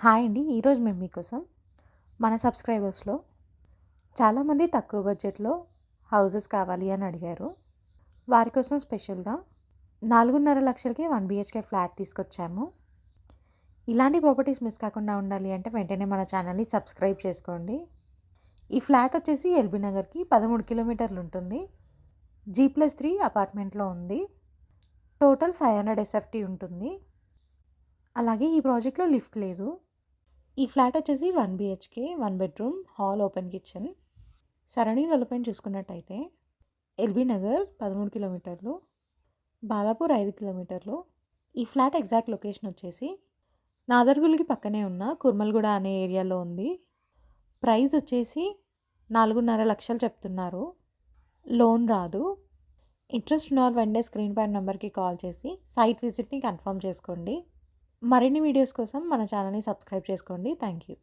Hi అండి ఈరోజు మేము మీకోసం మన సబ్స్క్రైబర్స్లో చాలామంది తక్కువ బడ్జెట్లో హౌసెస్ కావాలి అని అడిగారు. వారి కోసం స్పెషల్గా నాలుగున్నర లక్షలకి వన్ బిహెచ్కే ఫ్లాట్ తీసుకొచ్చాము. ఇలాంటి ప్రాపర్టీస్ మిస్ కాకుండా ఉండాలి అంటే వెంటనే మన ఛానల్ని సబ్స్క్రైబ్ చేసుకోండి. ఈ ఫ్లాట్ వచ్చేసి ఎల్బీ నగర్కి పదమూడు కిలోమీటర్లు ఉంటుంది. జీ ప్లస్ త్రీ అపార్ట్మెంట్లో ఉంది. టోటల్ ఫైవ్ హండ్రెడ్ ఎస్ఎఫ్టీ ఉంటుంది. అలాగే ఈ ప్రాజెక్ట్లో లిఫ్ట్ లేదు. ఈ ఫ్లాట్ వచ్చేసి one BHK one bedroom hall open kitchen. Surrounding development చూసుకున్నట్టయితే ఎల్బీ నగర్ పదమూడు కిలోమీటర్లు బాలాపూర్ ఐదు కిలోమీటర్లు. ఈ ఫ్లాట్ ఎగ్జాక్ట్ లొకేషన్ వచ్చేసి నాదర్గుల్కి పక్కనే ఉన్న కుర్మల్గూడ అనే ఏరియాలో ఉంది. ప్రైస్ వచ్చేసి నాలుగున్నర లక్షలు చెప్తున్నారు. లోన్ రాదు. ఇంట్రెస్ట్ ఉన్న వాళ్ళు వెంటనే స్క్రీన్ పైన నెంబర్కి కాల్ చేసి సైట్ విజిట్ని కన్ఫర్మ్ చేసుకోండి. మరిన్ని వీడియోస్ కోసం మన ఛానల్ని సబ్స్క్రైబ్ చేసుకోండి. Thank you.